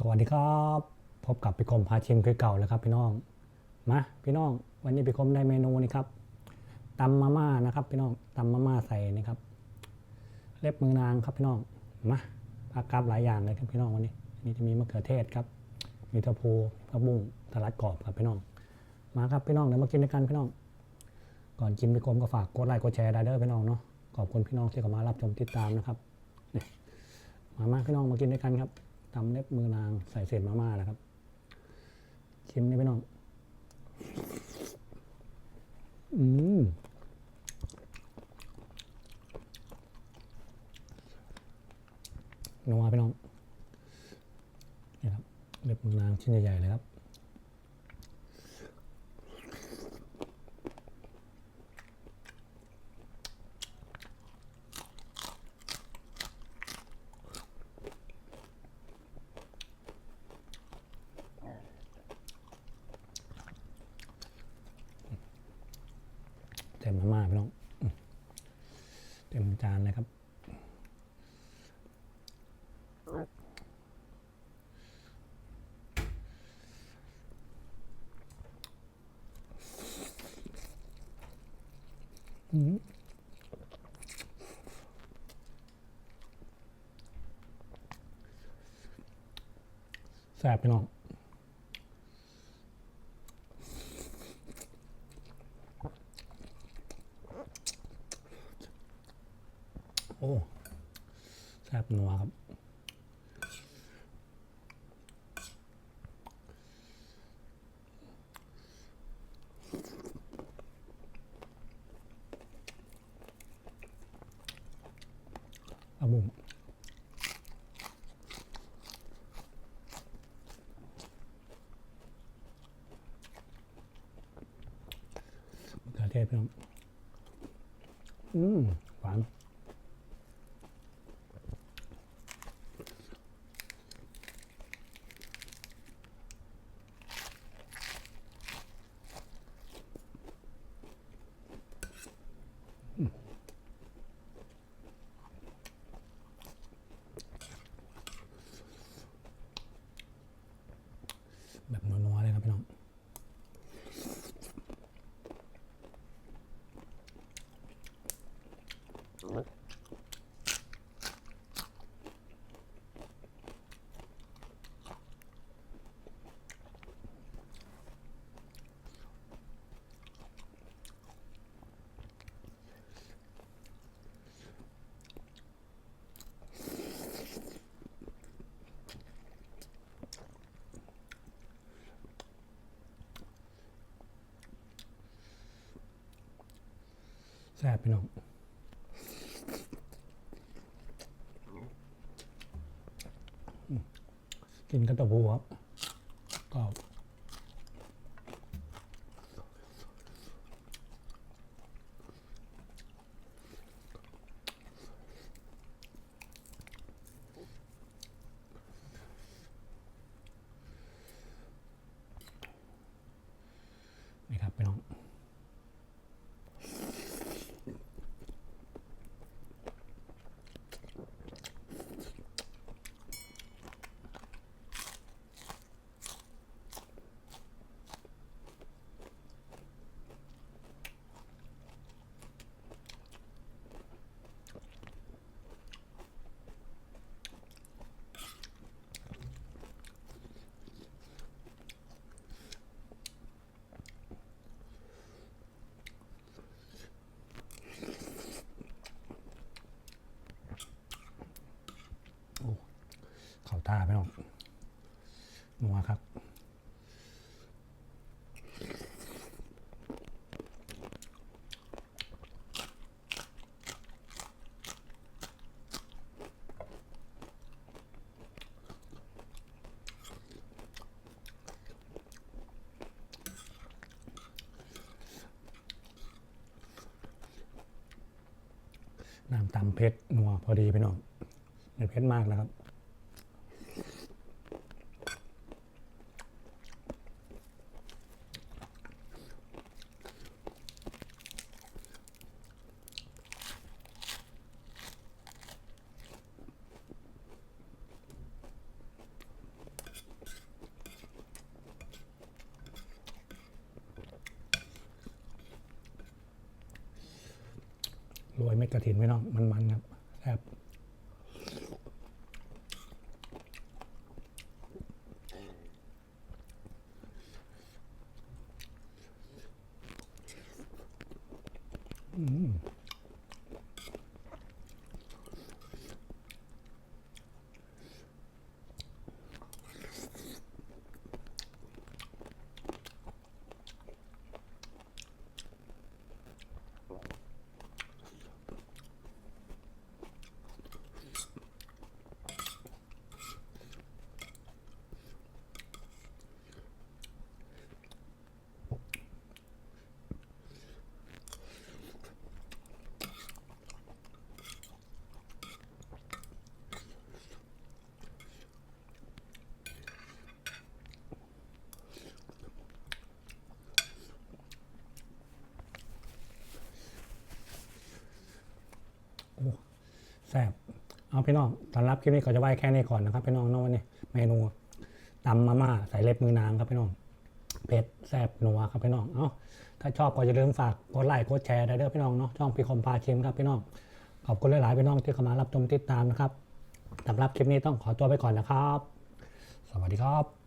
สวัสดีครับ พบกับพี่คมพาชิมคือเก่าแล้วครับพี่น้องมาพี่น้อง วันนี้พี่คมได้เมนูนี้ครับตำมาม่านะครับ พี่น้องตำมาม่าใส่นี่ครับ เล็บมือนางครับพี่น้องมาผักกาดหลายอย่างเลยครับพี่น้องวันนี้นนี้จะมีมะเขือเทศครับ มีทะพูผักบุ้งสลัดกรอบครับพี่น้อง มาครับพี่น้องเดี๋ยวมากินด้วยกันพี่น้อง ก่อนกินพี่คมก็ฝากกดไลค์กดแชร์ได้เด้อพี่น้องเนาะขอบคุณพี่น้องที่เข้ามารับชมติดตามนะครับมามาพี่น้องมากินด้วยกันครับ ตำเล็บมือนางใส่เศษมาม่านะครับ ชิมนี่พี่น้อง อืมนัวพี่น้องนี่ครับเล็บมือนางชิ้นใหญ่ๆเลยครับ ต็มมาม่าพี่น้องเต็มจานเลยครับอืมแซ่บพี่น้อง โอ้แซ่บนัวครับอาบุ้งมะเขือเทศพี่น้องอืมหวาน แบบนัวๆเลยครับพี่น้อง แซ่บพี่น้อง กินกระตะบูครับกรอบ ท่าพี่น้องนัวครับน้ำตำเผ็ดนัวพอดีพี่น้องไม่เผ็ดมากนะครับ รยเม็ดกระถินพี่น้องมันๆครับแซ่บอืม แซ่บเอาพี่น้องสำหรับคลิปนี้ก็จะไว้แค่นี้ก่อนนะครับพี่น้องนาะวันนี้เมนูตำมาม่าใส่เล็บมือนางครับพี่น้องเผ็ดแซ่บนัวครับพี่น้องเอ้าถ้าชอบก็อย่าลืมฝากกดไลค์กดแชร์ได้เด้อพี่น้องเนาะช่องพี่คมพาชิมครับพี่น้องขอบคุณหลายๆพี่น้องที่เข้ามารับชมติดตามนะครับสำหรับคลิปนี้ต้องขอตัวไปก่อนนะครับ สวัสดีครับ